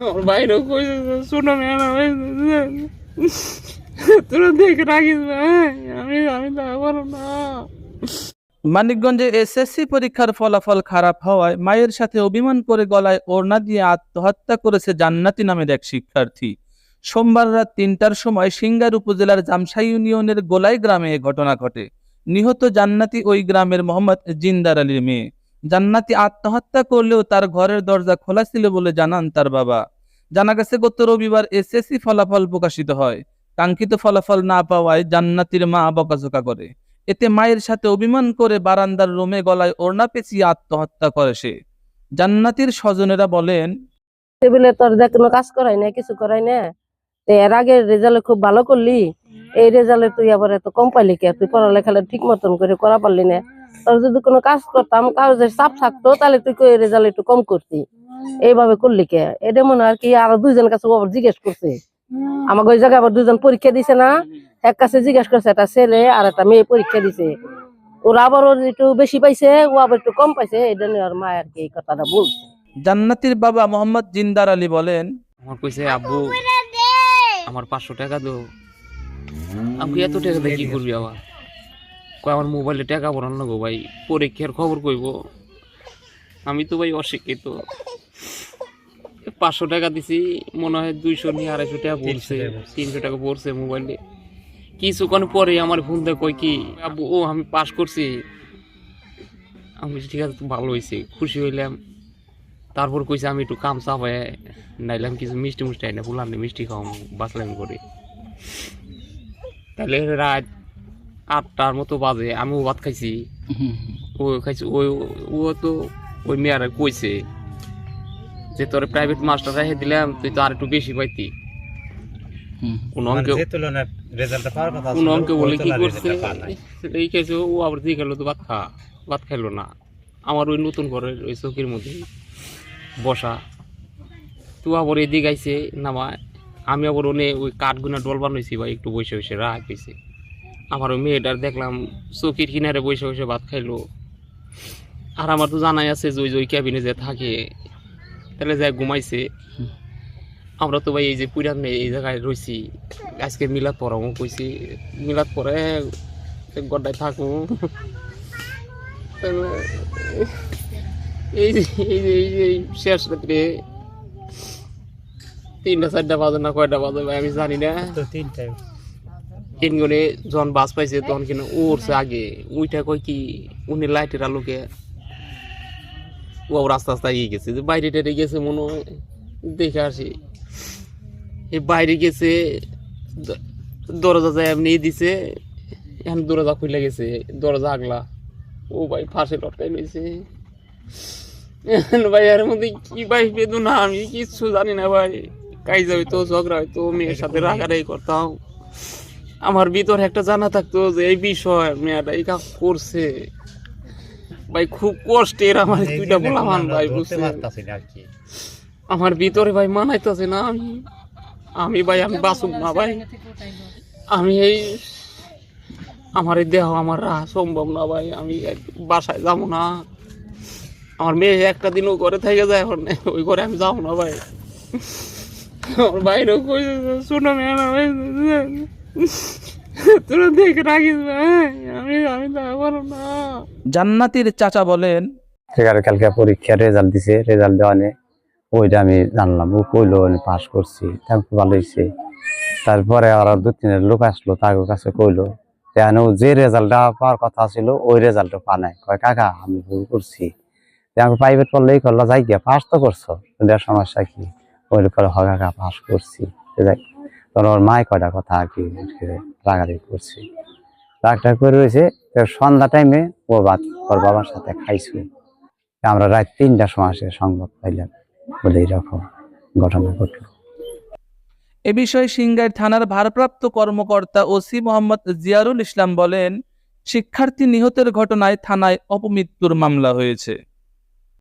আমার বাইরেও কইছে শোনো দেখে রাখিস আমি আমি তা না। মানিকগঞ্জে এসএসসি পরীক্ষার ফলাফল খারাপ হওয়ায় মায়ের সাথে অভিমান করে গলায় ওড়না দিয়ে আত্মহত্যা করেছে জান্নাতি নামের এক শিক্ষার্থী। সোমবার রাত তিনটার সময় সিঙ্গার উপজেলার জামসাই ইউনিয়নের গোলাই গ্রামে এ ঘটনা ঘটে। নিহত জান্নাতি ওই গ্রামের মোহাম্মদ জিন্দার আলীর মেয়ে। জান্নাতি আত্মহত্যা করলেও তার ঘরের দরজা খোলা ছিল বলে জানান তার বাবা। জানা গেছে, গত রবিবার এসএসসি ফলাফল প্রকাশিত হয়। কাঙ্ক্ষিত ফলাফল না পাওয়ায় জান্নাতির মা বকাঝকা করে। এতে মায়ের সাথে অভিমান করে বারান্দার রোমে গলায় ওড়না পেঁচিয়ে আত্মহত্যা করে সে। জান্নাতির স্বজনেরা বলেন, টেবিলে তোর কোনো কাজ করাই না কিছু করাই না এর আগে রেজাল্ট খুব ভালো করলি। এই রেজাল্টে তুই আবার এত কম পাইলি কে? তুই পড়ালেখাটা ঠিক মতন করে করা পারলি না। তোর যদি কোনো কাজ করতাম কাগজের চাপ থাকতো তাহলে তুই কই রেজাল্ট একটু কম করতি? এইভাবে করলি কে? এটা মনে হয় আর কি আরও দুইজন কাছে আবার জিজ্ঞেস করছে। আমাকে ওই জায়গায় আবার দুজন পরীক্ষা দিছে না এক কাছে জিজ্ঞেস করছে একটা ছেলে আর একটা মেয়ে পরীক্ষা দিছে। ওরা আবার ওর একটু বেশি পাইছে ও আবার একটু কম পাইছে আর মা আর কি এই কথাটা বলছে। জান্নাতির বাবা মোহাম্মদ জিন্দার আলী বলেন আমার কইছে আব্বু আমার পাঁচশো টাকা দো আমি এত টাকা দিয়ে কি করবি আবার? আমার মোবাইলে টাকা ভরান লাগবো ভাই। পরীক্ষার খবর কইব। আমি তো ভাই অশিক্ষিত। পাঁচশো টাকা দিছি মনে হয় দুইশো নিয়ে আড়াইশো টাকা পড়ছে তিনশো টাকা পড়ছে মোবাইলে কিছুক্ষণ পরে আমার ফোন দিয়ে কয় কি আব্বু ও আমি পাস করছি। আমি ঠিক আছে তো ভালো হয়েছে খুশি হইলাম। তারপর কইছে আমি একটু কাম চাপায় নাইলাম কিছু মিষ্টি মুষ্টি আইনা বললাম মিষ্টি খাওয়াম বাঁচলাম করে তাহলে রাত আটটার মতো বাজে আমিও ভাত খাইছি। ও খাইছি ওই ও তো ওই মেয়ারা কইছে যে তোর প্রাইভেট মাস্টার রেখে দিলাম তুই তো আর একটু বেশি পাইতি। কোন অঙ্কে কোন অঙ্কে বলে কি করছে? এই ও আবার দিয়ে গেল তো ভাত খা? ভাত খাইলো না। আমার ওই নতুন ঘরের ওই চৌকির মধ্যে বসা। তো আবার এদিকে আইছে নামা আমি আবার ওনে ওই কাঠগুনা ডল বানাইছি বা একটু বসে বসে রাগ হয়েছে আমার ওই মেয়েটার দেখলাম চৌকির কিনারে বসে বসে ভাত খাইলো। আর আমার তো জানাই আছে যে ওই যে ওই ক্যাবিনে যে থাকে, তাহলে যা ঘুমাইছে। আমরা তো ভাই এই যে পুরান এই জায়গায় রয়েছি আজকে মিলাদ পড়াবো কইছি। মিলাদ পরে গড্ডায় থাকব এই যে এই যে এই যে শেষ রাত্রে তিনটা, চারটা বাজে না কয়টা বাজে ভাই আমি জানি না। তো তিনটায় তিনজনে যখন বাস পাইছে তখন কিনা উঠছে আগে। উইটা কই কি উনি লাইটের আলোকে ও রাস্তা আস্তে এগিয়ে গেছে। যে বাইরে টেরে গেছে মনে হয় দেখে আসি। এই বাইরে গেছে দরজা যায় এমনি দিছে এখন দরজা খুলে গেছে দরজা আগলা। ও ভাই ফাঁসে লটকাই নিয়েছে ভাই এর মধ্যে কি ভাই বেদনা আমি কিচ্ছু জানি না ভাই। কাইজা হইতো ঝগড়া হইতো মেয়ের সাথে রাগারাগি করতাম। আমার ভিতরে একটা জানা থাকতো যে এই বিষয় মেয়েটা এই কাজ করছে। ভাই খুব কষ্টের আমার দুইটা বলামান আমরা ভাই বুঝতে পারতাছি না আর কি। আমার ভিতরে ভাই মানাইতেছে না আমি। আমি ভাই আমি বাসুম না ভাই। আমি এই আমার এই দেহ আমার রাহা সম্ভব না ভাই। আমি এক- বাসায় যাব না। আমার মেয়ে একটা দিনও ঘরে থেকে যায় এখন। ওই ঘরে আমি যাব না ভাই। আমার বাইরেও কই শোনো মেলা তোরা দেখে রাখিস আমি আমি তা পারো না। জান্নাতির চাচা বলেন এগারো কালকে পরীক্ষার রেজাল্ট দিছে রেজাল্ট দেওয়া নে ওইটা আমি জানলাম। ও কইলো আমি পাস করছি। তারপর ভালো হয়েছে তারপরে আর দু তিনের লোক আসলো তার কাছে কইলো কেন যে রেজাল্টটা পাওয়ার কথা ছিল ওই রেজাল্টটা পা নাই। কয় কাকা আমি ভুল করছি। তে আমি প্রাইভেট পড়লেই করল যাই গিয়া পাস তো করছ। সমস্যা কি? ওই করে হ কাকা পাস করছি। যাই। তখন ওর মায় কয়টা কথা আর কি রাগারাগি করছি। রাগটা করে রয়েছে সন্ধ্যা টাইমে ও বাদ, ওর বাবার সাথে খাইছে। আমরা রাত তিনটার সময় আসে সংবাদ পাইলাম, বলে এইরকম ঘটনা ঘটলো। এ বিষয়ে সিংগাইর থানার ভারপ্রাপ্ত কর্মকর্তা ওসি মোহাম্মদ জিয়ারুল ইসলাম বলেন, শিক্ষার্থী নিহতের ঘটনায় থানায় অপমৃত্যুর মামলা হয়েছে।